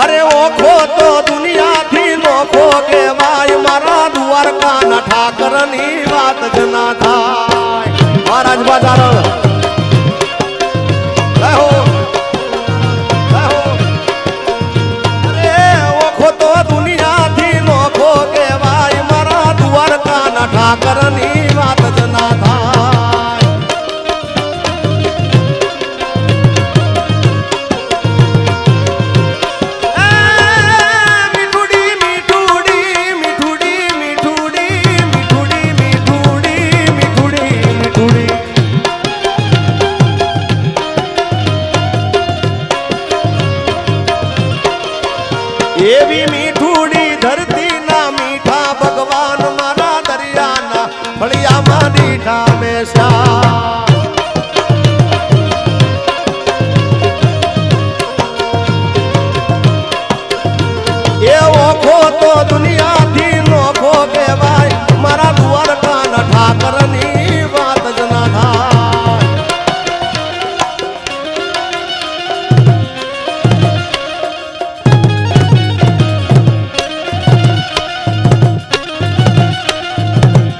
અરે ઓખો તો દુનિયાથી નોખો કહેવાય મારા દ્વારકાના ઠાકરની વાત જ ના થાય. મહારાજ બાજારણ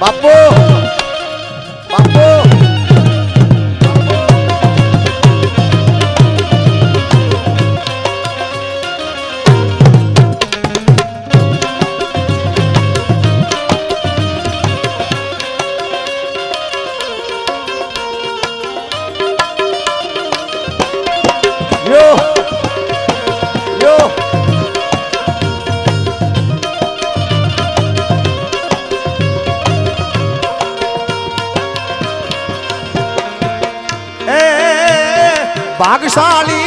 Vapor! Gesali.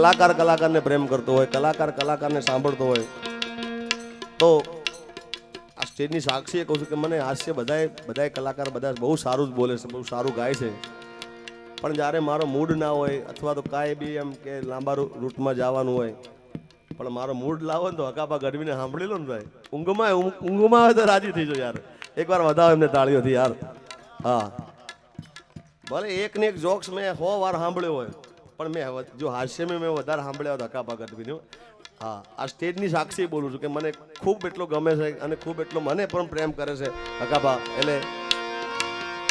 કલાકાર કલાકારને પ્રેમ કરતો હોય, કલાકાર કલાકારને સાંભળતો હોય. તો આ સ્ટેજની સાક્ષીએ કહું છું કે મને હાસ્ય બધાએ બધાએ કલાકાર બધા બહુ સારું જ બોલે છે, બહુ સારું ગાય છે. પણ જ્યારે મારો મૂડ ના હોય અથવા તો કાંઈ બી એમ કે લાંબા રૂટમાં જવાનું હોય, પણ મારો મૂડ લાવો ને તો હકાપા ગઢવીને સાંભળી લો ને ભાઈ. ઊંઘમાં ઊંઘમાં આવે તો રાજી થઈ જાઓ યાર. એકવાર વધાવો એમને તાળીઓથી યાર. હા. ભલે એક ને એક જોક્સ મેં સો વાર સાંભળ્યો હોય પણ મેં હવે- જો હાસ્યમાં મેં વધારે સાંભળ્યા હકાપા ગઢવીનું હા, આ સ્ટેજની સાક્ષી બોલું છું કે મને ખૂબ એટલો ગમે છે અને ખૂબ એટલો મને પણ પ્રેમ કરે છે હકાભા. એટલે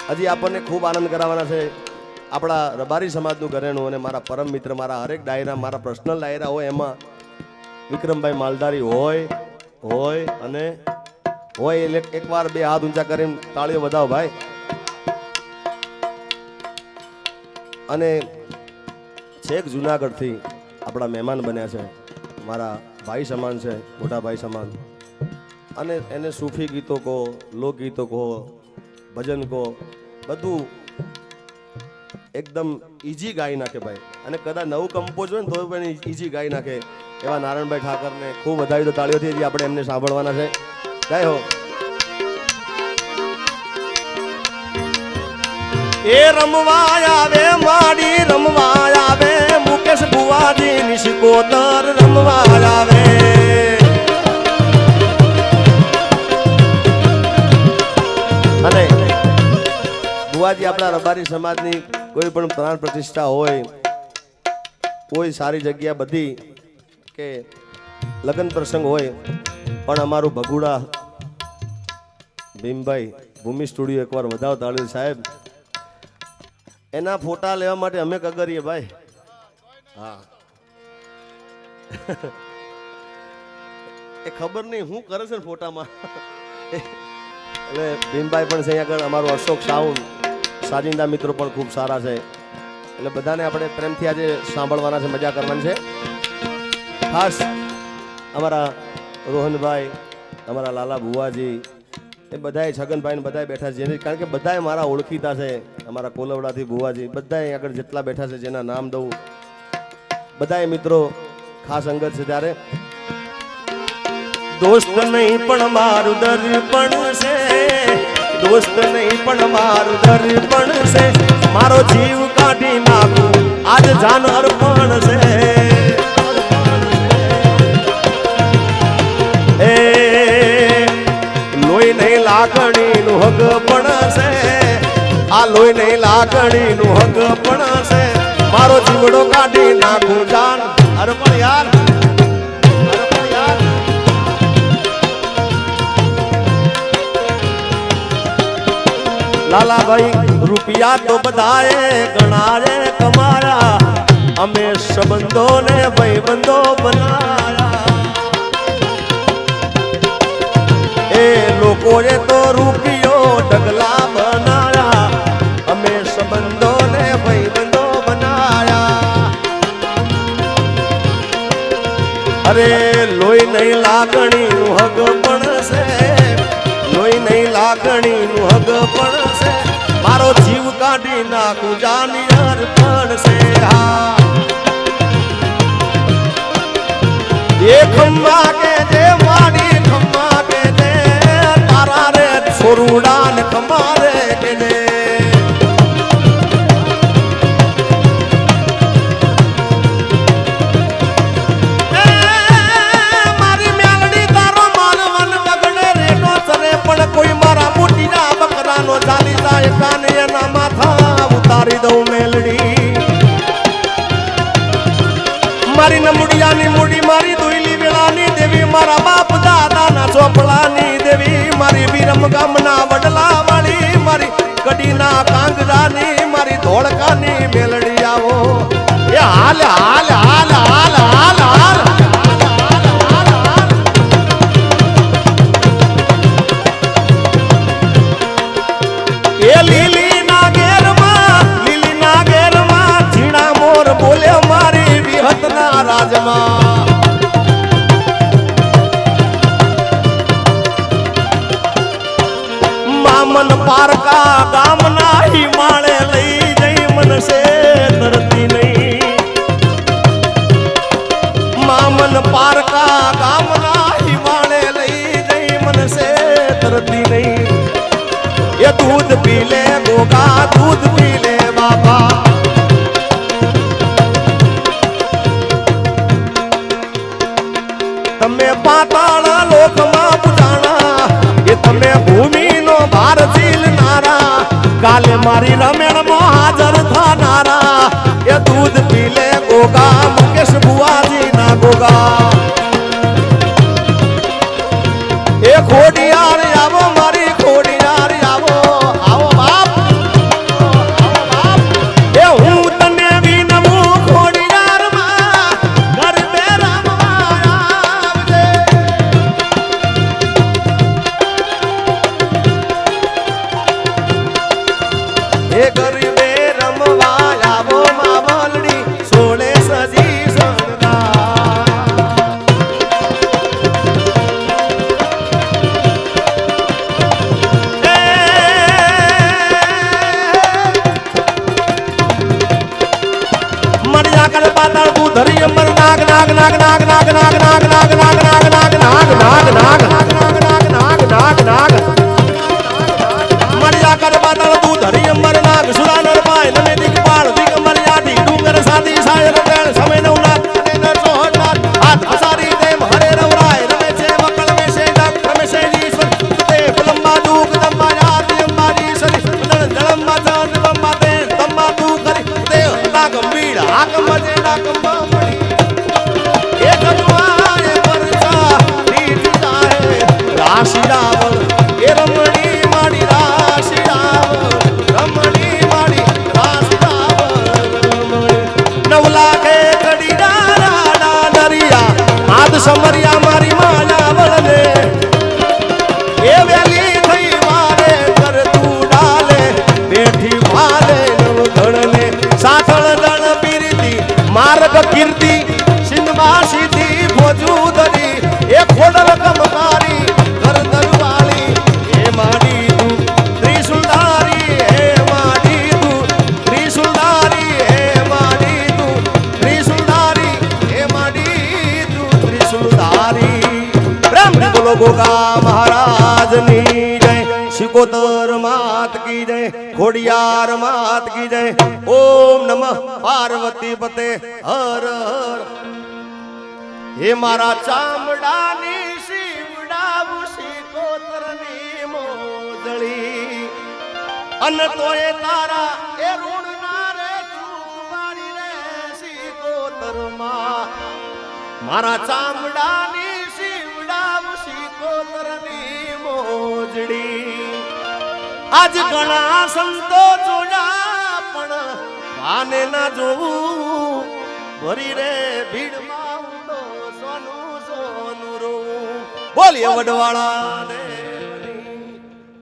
હજી આપણને ખૂબ આનંદ કરાવવાના છે. આપણા રબારી સમાજનું ઘરેણું અને મારા પરમ મિત્ર, મારા હરેક ડાયરા, મારા પર્સનલ ડાયરા હોય એમાં વિક્રમભાઈ માલધારી હોય હોય અને હોય એટલે એકવાર બે હાથ ઊંચા કરીને તાળીઓ વધાવો ભાઈ. અને છેક જુનાગઢથી આપણા મહેમાન બન્યા છે. મારા ભાઈ સમાન છે, મોટા ભાઈ સમાન. અને એને સૂફી ગીતો કહો લોકગીતો કહો, ભજન કહો, બધું એકદમ ઈઝી ગાઈ નાખે ભાઈ. અને કદાચ નવું કમ્પોઝ હોય ને તો પણ ઈઝી ગાઈ નાખે. એવા નારાયણભાઈ ઠાકરને ખૂબ વધાવી તો તાળીઓથી હજી આપણે એમને સાંભળવાના છે. જય હો. એ રમવા આવે, માડી રમવા આવે. બુવાજી નિશકોતર રમવા આવે અને બુવાજી આપણા રબારી સમાજની કોઈ પણ પ્રાણ પ્રતિષ્ઠા હોય, કોઈ સારી જગ્યા બધી કે લગ્ન પ્રસંગ હોય, પણ અમારું ભગુડા ભીમભાઈ ભૂમિ સ્ટુડિયો એકવાર વધાવતા સાહેબ, એના ફોટા લેવા માટે અમે કગરીએ ભાઈ. હા. એ ખબર નહીં હું કરે છે ને ફોટામાં? એટલે ભીમભાઈ પણ છે અહીંયા આગળ, અમારો અશોક સાઉન્ડ સાજિંદા મિત્રો પણ ખૂબ સારા છે. એટલે બધાને આપણે પ્રેમથી આજે સાંભળવાના છે, મજા કરવાની છે. ખાસ અમારા રોહનભાઈ, અમારા લાલા ભુવાજી, એ બધાય છગનભાઈ બધાએ બેઠા છે. કારણ કે બધાય મારા ઓળખીતા છે. અમારા કોલવડાથી ભુવાજી, બધાય આગળ જેટલા બેઠા છે, જેના નામ દઉં બધાય મિત્રો ખાસ અંગત છે ત્યારે. દોસ્ત નહીં પણ મારું દર્પણ છે. દોસ્ત નહીં પણ મારું દર્પણ છે. મારો જીવ કાઢી નાખું, આજ જાન અર્પણ છે. નહીં લાગણીનું હગ પણ છે. આ લોહી નહીં લાગણીનું હગ પણ છે. મારો જીવડો કાઢી નાખું જાન. યાર અર્પણ યાર. લાલાભાઈ, રૂપિયા તો બધાએ ઘણા રે કમાયા અમે સંબંધોને ભાઈબંધો બનાયા એ લોકોએ તો નહીં લાગણીનું હગ પણ છે. લોહી નહીં લાગણીનું હગ પણ છે. મારો જીવ કાઢી નાખું, જાની અર્પણ છે. હા. એ ખમ્મા કે જે મારી ખમ્મા કે જે તારા રે છોરુડા મારી નમુડિયાની મૂડી, મારી દુઈલી વેળાની દેવી, મારા બાપ દાદાના ચોપડાની દેવી, મારી વિરમ ગામના વડલા વાળી મારી કડીના કાંગરાની, મારી ધોળકાની મેલડી આવો. એ હાલ હાલ હાલ હાલ હાલ હાલ. એ લીલી રાજમાં મામન પારકા ગામના હિમાળે લઈ જઈ મનસે ધરતી નહીં. મામન પારકા ગામના હિમાળે લઈ જઈ મનસે ધરતી નહીં. એ દૂધ પી ગોગા દૂધ તમે પાતાળ લોકમાં પુરાણા એ તમે ભૂમિનો ભાર ઝીલનારા કાલે મારી રમેણમાં હાજર થનારા. એ દૂધ પીલે ગોગા, મુકેશ બુઆજી ના ગોગા. રાશિ રામ ખોડિયાર માત કી જય. ઓમ નમઃ પાર્વતી પતે. હર હર. હે મારા ચામડાની શિવડાવું શિકોતરની મોજળી. અન તોય તારા એ ઋણ ના રે ચૂકવાડી રે શિકોતરમાં મારા ચામડાની આજ ઘણા સંતો જોયા, પણ આને ના જોવું. ભરી રે ભીડમાં ઊંડો સોનું સોનું રોવું બોલીએ વડવાળા ને